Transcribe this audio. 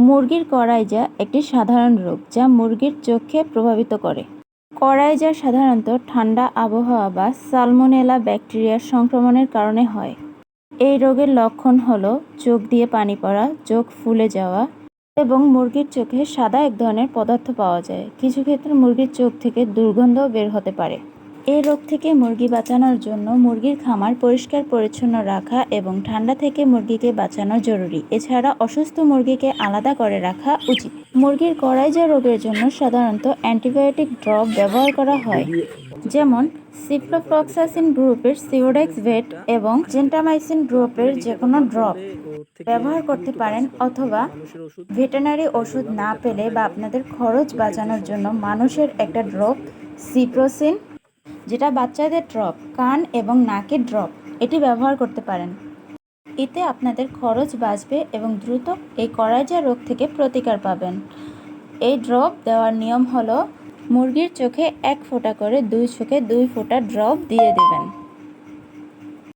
মুরগির কড়াইজা একটি সাধারণ রোগ যা মুরগির চোখকে প্রভাবিত করে। কড়াইজা সাধারণত ঠান্ডা আবহাওয়া বা সালমোনেলা ব্যাকটেরিয়ার সংক্রমণের কারণে হয়। এই রোগের লক্ষণ হলো চোখ দিয়ে পানি পড়া, চোখ ফুলে যাওয়া এবং মুরগির চোখে সাদা এক ধরনের পদার্থ পাওয়া যায়। কিছু ক্ষেত্রে মুরগির চোখ থেকে দুর্গন্ধও বের হতে পারে। এই রোগ থেকে মুরগি বাঁচানোর জন্য মুরগির খামার পরিষ্কার, পরিচ্ছন্ন রাখা এবং ঠান্ডা থেকে মুরগিকে বাঁচানো জরুরি। এছাড়া অসুস্থ মুরগিকে আলাদা করে রাখা উচিত। মুরগির কড়াইজা রোগের জন্য সাধারণত অ্যান্টিবায়োটিক ড্রপ ব্যবহার করা হয়, যেমন সিপ্লোফ্লক্সাসিন গ্রুপের সিওডেক্স ভেট এবং জেন্টামাইসিন গ্রুপের যে কোনো ড্রপ ব্যবহার করতে পারেন অথবা ভেটেনারি ওষুধ না পেলে বা আপনাদের খরচ বাঁচানোর জন্য মানুষের একটা ড্রপ সিপ্রোসিন যেটা বাচ্চাদের ড্রপ কান এবং নাকের ড্রপ এটি ব্যবহার করতে পারেন। এতে আপনাদের খরচ বাঁচবে এবং দ্রুত এই করাইজা রোগ থেকে প্রতিকার পাবেন। এই ড্রপ দেওয়ার নিয়ম হলো, মুরগির চোখে এক ফোঁটা করে দুই চোখে দুই ফোঁটা ড্রপ দিয়ে দেবেন।